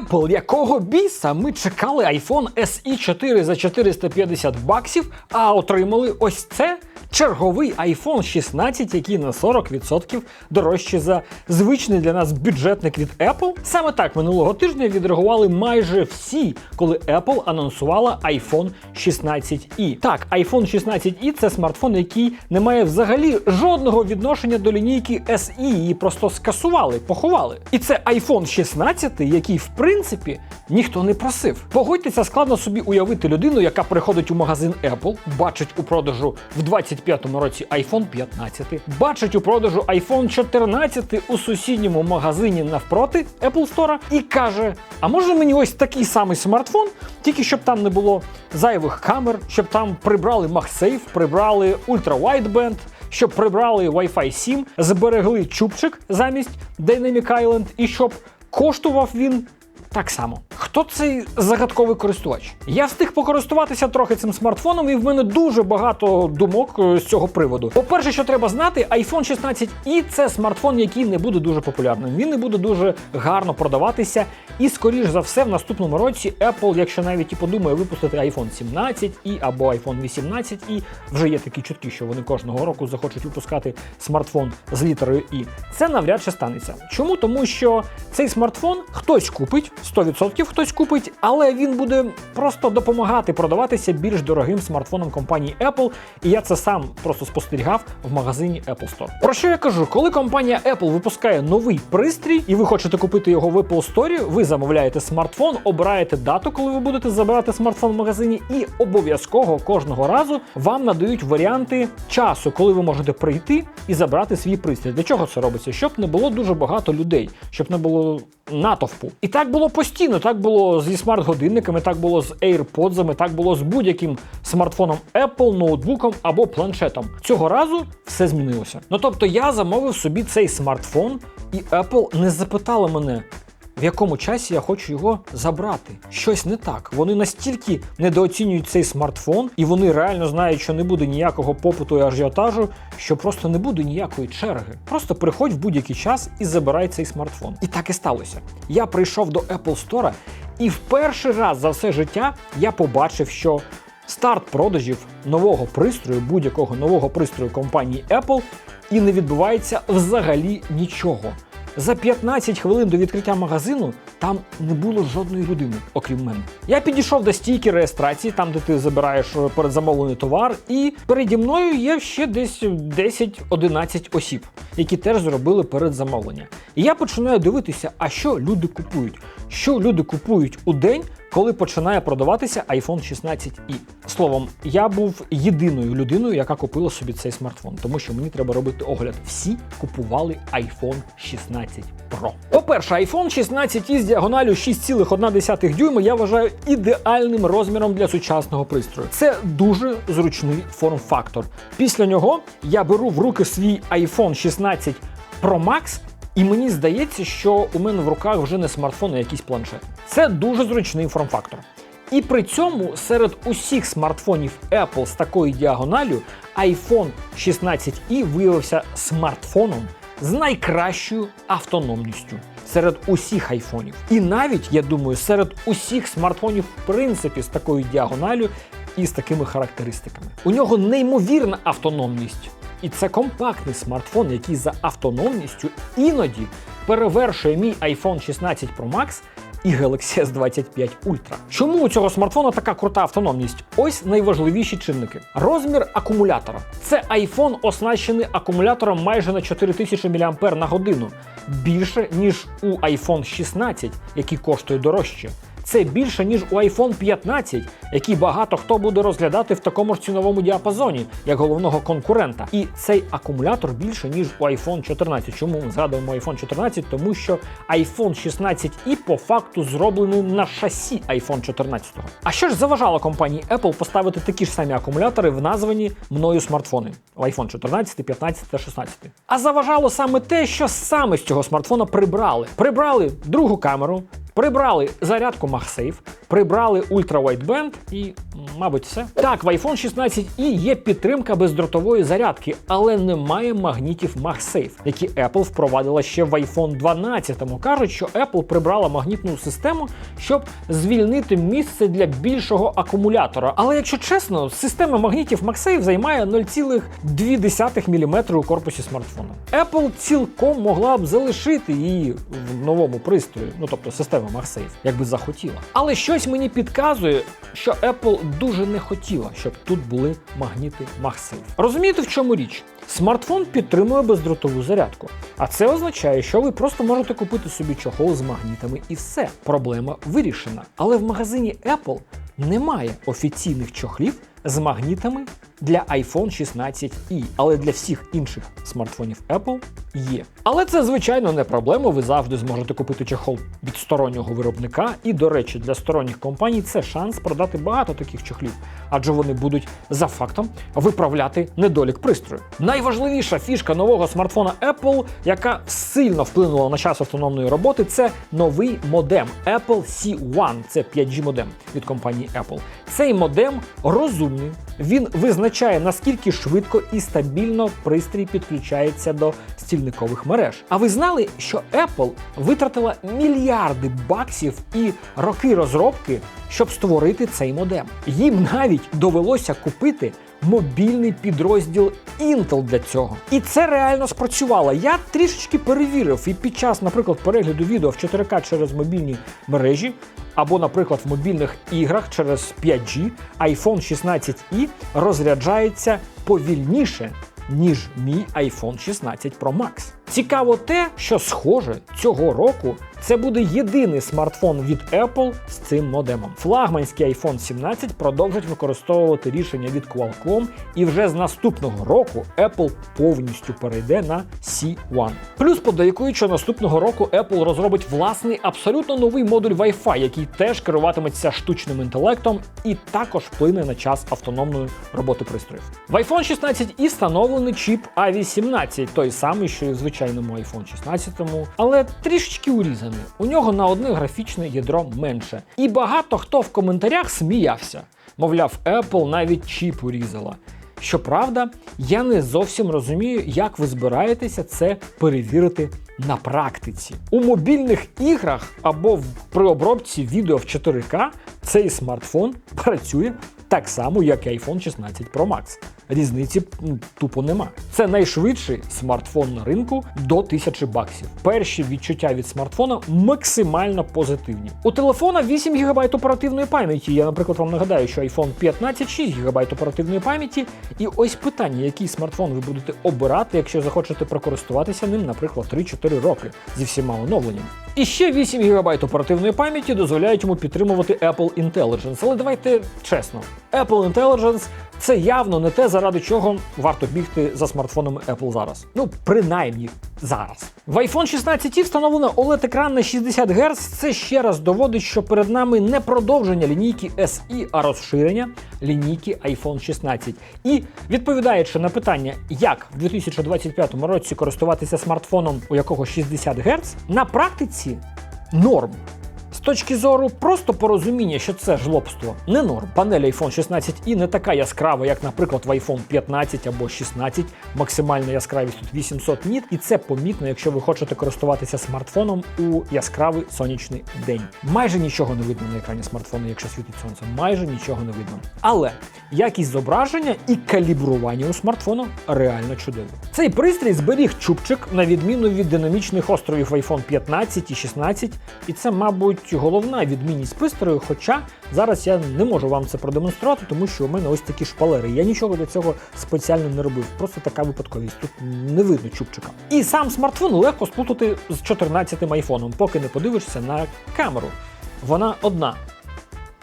Apple, якого біса ми чекали iPhone SE 4 за 450 баксів, а отримали ось це черговий iPhone 16, який на 40% дорожче за звичний для нас бюджетник від Apple. Саме так минулого тижня відреагували майже всі, коли Apple анонсувала iPhone 16i. Так, iPhone 16i це смартфон, який не має взагалі жодного відношення до лінійки SE, її просто скасували, поховали. І це iPhone 16, який в принципі ніхто не просив. Погодьтеся, складно собі уявити людину, яка приходить у магазин Apple, бачить у продажу в 25-му році iPhone 15, бачить у продажу iPhone 14 у сусідньому магазині навпроти Apple Store і каже: А може мені ось такий самий смартфон, тільки щоб там не було зайвих камер, щоб там прибрали MagSafe, прибрали Ultra Wideband, щоб прибрали Wi-Fi 7, зберегли чубчик замість Dynamic Island і щоб коштував він так само. Хто цей загадковий користувач? Я встиг покористуватися трохи цим смартфоном, і в мене дуже багато думок е, з цього приводу. По-перше, що треба знати, iPhone 16i це смартфон, який не буде дуже популярним. Він не буде дуже гарно продаватися. І, скоріш за все, в наступному році Apple, якщо навіть і подумає випустити iPhone 17i або iPhone 18i, вже є такі чутки, що вони кожного року захочуть випускати смартфон з літерою І. Це навряд чи станеться. Чому? Тому що цей смартфон хтось купить, 100% хтось купить, але він буде просто допомагати продаватися більш дорогим смартфонам компанії Apple. І я це сам просто спостерігав в магазині Apple Store. Про що я кажу? Коли компанія Apple випускає новий пристрій, і ви хочете купити його в Apple Store, ви замовляєте смартфон, обираєте дату, коли ви будете забирати смартфон в магазині, і обов'язково кожного разу вам надають варіанти часу, коли ви можете прийти і забрати свій пристрій. Для чого це робиться? Щоб не було дуже багато людей, щоб не було натовпу. І так було постійно. Так було зі смарт-годинниками, так було з AirPods, так було з будь-яким смартфоном Apple, ноутбуком або планшетом. Цього разу все змінилося. Ну тобто я замовив собі цей смартфон, і Apple не запитала мене. В якому часі я хочу його забрати? Щось не так. Вони настільки недооцінюють цей смартфон, і вони реально знають, що не буде ніякого попиту і ажіотажу, що просто не буде ніякої черги. Просто приходь в будь-який час і забирай цей смартфон. І так і сталося. Я прийшов до Apple Store, і в перший раз за все життя я побачив, що старт продажів нового пристрою, будь-якого нового пристрою компанії Apple, і не відбувається взагалі нічого. За 15 хвилин до відкриття магазину там не було жодної людини, окрім мене. Я підійшов до стійки реєстрації, там де ти забираєш е, передзамовлений товар, і переді мною є ще десь 10-11 осіб, які теж зробили передзамовлення. І я починаю дивитися, а що люди купують. Що люди купують у день, коли починає продаватися iPhone 16i. Словом, я був єдиною людиною, яка купила собі цей смартфон, тому що мені треба робити огляд. Всі купували iPhone 16 Pro. По-перше, iPhone 16i з діагоналю 6,1 дюйма я вважаю ідеальним розміром для сучасного пристрою. Це дуже зручний форм-фактор. Після нього я беру в руки свій iPhone 16 Pro Max і мені здається, що у мене в руках вже не смартфон, а якийсь планшет. Це дуже зручний форм-фактор. І при цьому серед усіх смартфонів Apple з такою діагоналю iPhone 16i виявився смартфоном з найкращою автономністю серед усіх айфонів. І навіть, я думаю, серед усіх смартфонів, в принципі, з такою діагоналю і з такими характеристиками. У нього неймовірна автономність. І це компактний смартфон, який за автономністю іноді перевершує мій iPhone 16 Pro Max і Galaxy S25 Ultra. Чому у цього смартфона така крута автономність? Ось найважливіші чинники. Розмір акумулятора. Це iPhone оснащений акумулятором майже на 4000 мАч на годину. Більше, ніж у iPhone 16, який коштує дорожче. Це більше, ніж у iPhone 15, який багато хто буде розглядати в такому ж ціновому діапазоні, як головного конкурента. І цей акумулятор більше, ніж у iPhone 14. Чому ми згадуємо iPhone 14? Тому що iPhone 16 і по факту зроблений на шасі iPhone 14. А що ж заважало компанії Apple поставити такі ж самі акумулятори в названі мною смартфони iPhone 14, 15 та 16? А заважало саме те, що саме з цього смартфона прибрали. Прибрали другу камеру. Прибрали зарядку MagSafe, Прибрали ультравайтбенд і, мабуть, все. Так, в iPhone 16i є підтримка бездротової зарядки, але немає магнітів MagSafe, які Apple впровадила ще в iPhone 12. Кажуть, що Apple прибрала магнітну систему, щоб звільнити місце для більшого акумулятора. Але якщо чесно, система магнітів MagSafe займає 0,2 мм у корпусі смартфона. Apple цілком могла б залишити її в новому пристрої, ну тобто систему MagSafe, якби захотіла. Але щось мені підказує, що Apple дуже не хотіла, щоб тут були магніти MagSafe. Розумієте, в чому річ? Смартфон підтримує бездротову зарядку, а це означає, що ви просто можете купити собі чохол з магнітами і все. Проблема вирішена. Але в магазині Apple немає офіційних чохлів з магнітами для iPhone 16i, але для всіх інших смартфонів Apple є. Але це, звичайно, не проблема. Ви завжди зможете купити чохол від стороннього виробника. І, до речі, для сторонніх компаній це шанс продати багато таких чохлів, адже вони будуть за фактом виправляти недолік пристрою. Найважливіша фішка нового смартфона Apple, яка сильно вплинула на час автономної роботи, це новий модем Apple C1. Це 5G модем від компанії Apple. Цей модем розумний. Він визначає наскільки швидко і стабільно пристрій підключається до стільникових мереж. А ви знали, що Apple витратила мільярди баксів і роки розробки, щоб створити цей модем? Їм навіть довелося купити мобільний підрозділ Intel для цього. І це реально спрацювало. Я трішечки перевірив, і під час, наприклад, перегляду відео в 4К через мобільні мережі. Або, наприклад, в мобільних іграх через 5G iPhone 16i розряджається повільніше, ніж мій iPhone 16 Pro Max. Цікаво те, що схоже цього року це буде єдиний смартфон від Apple з цим модемом. Флагманський iPhone 17 продовжить використовувати рішення від Qualcomm, і вже з наступного року Apple повністю перейде на C1. Плюс подейкують, що наступного року Apple розробить власний абсолютно новий модуль Wi-Fi, який теж керуватиметься штучним інтелектом і також вплине на час автономної роботи пристроїв. В iPhone 16 і встановлений чіп A18, той самий, що і в звичайному iPhone 16, але трішечки урізаний. У нього на одне графічне ядро менше. І багато хто в коментарях сміявся. Мовляв, Apple навіть чіп урізала. Щоправда, я не зовсім розумію, як ви збираєтеся це перевірити на практиці. У мобільних іграх або при обробці відео в 4К цей смартфон працює так само, як і iPhone 16 Pro Max. Різниці тупо нема. Це найшвидший смартфон на ринку до 1000 баксів. Перші відчуття від смартфона максимально позитивні. У телефона 8 ГБ оперативної пам'яті. Я, наприклад, вам нагадаю, що iPhone 15 6 ГБ оперативної пам'яті. І ось питання, який смартфон ви будете обирати, якщо захочете прокористуватися ним, наприклад, 3-4 роки зі всіма оновленнями. І ще 8 ГБ оперативної пам'яті дозволяють йому підтримувати Apple Intelligence. Але давайте чесно, Apple Intelligence це явно не те, заради чого варто бігти за смартфонами Apple зараз. Ну, принаймні зараз. В iPhone 16 встановлено OLED-екран на 60 Гц. Це ще раз доводить, що перед нами не продовження лінійки SE, а розширення лінійки iPhone 16. І відповідаючи на питання, як в 2025 році користуватися смартфоном, у якого 60 Гц, на практиці норм. Точки зору просто порозуміння, що це жлобство, не норм. Панель iPhone 16 і не така яскрава, як, наприклад, в iPhone 15 або 16. Максимальна яскравість тут 800 ніт, і це помітно, якщо ви хочете користуватися смартфоном у яскравий сонячний день. Майже нічого не видно на екрані смартфону, якщо світить сонце. Майже нічого не видно. Але якість зображення і калібрування у смартфону реально чудові. Цей пристрій зберіг чубчик на відміну від динамічних островів iPhone 15 і 16, і це, мабуть, головна відмінність пристрою. Хоча зараз я не можу вам це продемонструвати, тому що у мене ось такі шпалери. Я нічого для цього спеціально не робив. Просто така випадковість. Тут не видно чубчика. І сам смартфон легко сплутати з 14-м айфоном, поки не подивишся на камеру. Вона одна,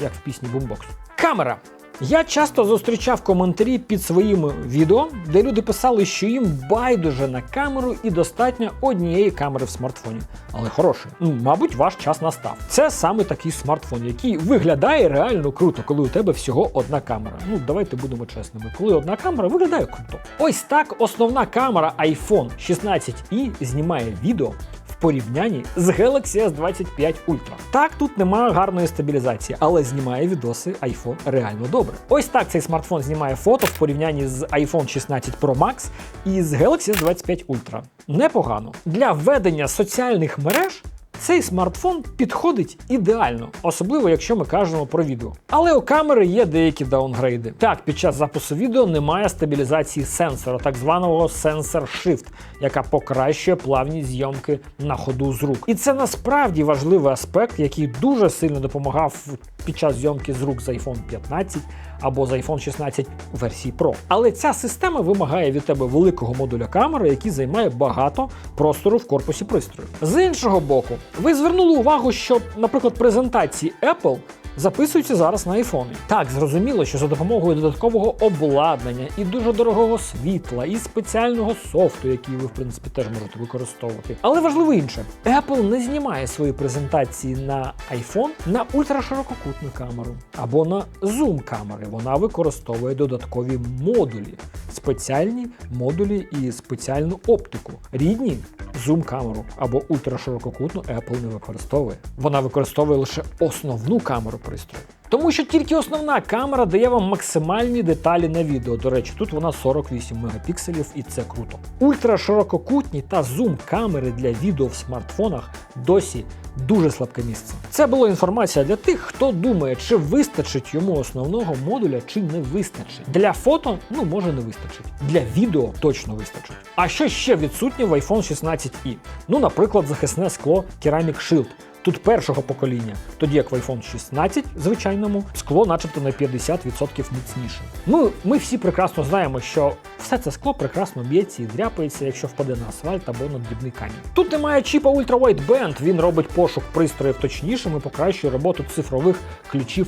як в пісні Boombox. Камера. Я часто зустрічав коментарі під своїми відео, де люди писали, що їм байдуже на камеру і достатньо однієї камери в смартфоні. Але хороше, ну мабуть, ваш час настав. Це саме такий смартфон, який виглядає реально круто, коли у тебе всього одна камера. Ну давайте будемо чесними. Коли одна камера виглядає круто. Ось так основна камера iPhone 16i знімає відео порівнянні з Galaxy S25 Ultra. Так, тут немає гарної стабілізації, але знімає відоси iPhone реально добре. Ось так цей смартфон знімає фото в порівнянні з iPhone 16 Pro Max і з Galaxy S25 Ultra. Непогано. Для ведення соціальних мереж цей смартфон підходить ідеально, особливо якщо ми кажемо про відео. Але у камери є деякі даунгрейди. Так, під час запису відео немає стабілізації сенсора, так званого сенсор Shift, яка покращує плавність зйомки на ходу з рук. І це насправді важливий аспект, який дуже сильно допомагав під час зйомки з рук з iPhone 15 або з iPhone 16 версії Pro. Але ця система вимагає від тебе великого модуля камери, який займає багато простору в корпусі пристрою. З іншого боку, ви звернули увагу, що, наприклад, презентації Apple записуються зараз на айфоні. Так, зрозуміло, що за допомогою додаткового обладнання і дуже дорогого світла, і спеціального софту, який ви в принципі теж можете використовувати. Але важливо інше, Apple не знімає свої презентації на iPhone на ультраширококутну камеру або на зум камери. Вона використовує додаткові модулі, спеціальні модулі і спеціальну оптику. Рідні зум камеру або ультраширококутну Apple не використовує. Вона використовує лише основну камеру пристрою. Тому що тільки основна камера дає вам максимальні деталі на відео. До речі, тут вона 48 мегапікселів і це круто. Ультраширококутні та зум камери для відео в смартфонах досі дуже слабке місце. Це була інформація для тих, хто думає, чи вистачить йому основного модуля, чи не вистачить. Для фото, ну може не вистачить. Для відео точно вистачить. А що ще відсутнє в iPhone 16i? Ну, наприклад, захисне скло Ceramic Shield. Тут першого покоління, тоді як в iPhone 16 звичайному скло, начебто на 50% міцніше. Ну, ми всі прекрасно знаємо, що все це скло прекрасно б'ється і дряпається, якщо впаде на асфальт або на дрібний камінь. Тут немає чіпа Ultra Wideband, він робить пошук пристроїв точнішим і покращує роботу цифрових ключів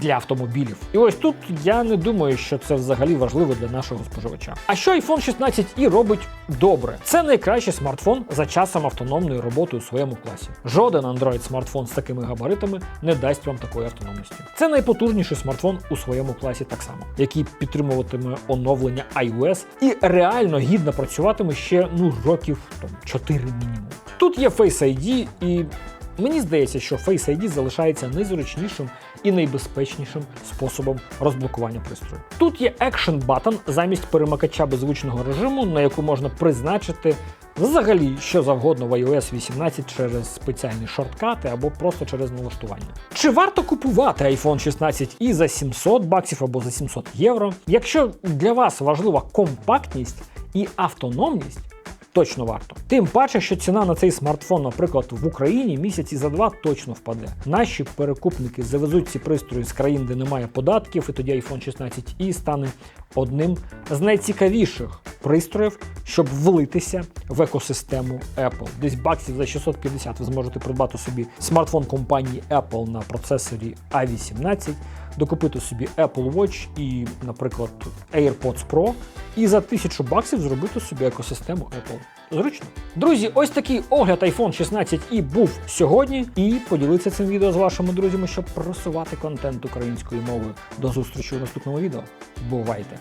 для автомобілів. І ось тут я не думаю, що це взагалі важливо для нашого споживача. А що iPhone 16i робить добре? Це найкращий смартфон за часом автономної роботи у своєму класі. Жоден Android смартфон з такими габаритами не дасть вам такої автономності. Це найпотужніший смартфон у своєму класі так само, який підтримуватиме оновлення iOS і реально гідно працюватиме ще ну років там 4 мінімум. Тут є Face ID і Мені здається, що Face ID залишається найзручнішим і найбезпечнішим способом розблокування пристрою. Тут є Action Button замість перемикача беззвучного режиму, на яку можна призначити взагалі що завгодно в iOS 18 через спеціальні шорткати або просто через налаштування. Чи варто купувати iPhone 16i за 700 баксів або за 700 євро? Якщо для вас важлива компактність і автономність, точно варто. Тим паче, що ціна на цей смартфон, наприклад, в Україні місяці за два точно впаде. Наші перекупники завезуть ці пристрої з країн, де немає податків, і тоді iPhone 16i стане одним з найцікавіших пристроїв, щоб влитися в екосистему Apple. Десь баксів за 650 ви зможете придбати собі смартфон компанії Apple на процесорі A18, докупити собі Apple Watch і, наприклад, AirPods Pro, і за 1000 баксів зробити собі екосистему Apple. Зручно. Друзі, ось такий огляд iPhone 16 і був сьогодні. І поділитися цим відео з вашими друзями, щоб просувати контент українською мовою. До зустрічі у наступному відео. Бувайте!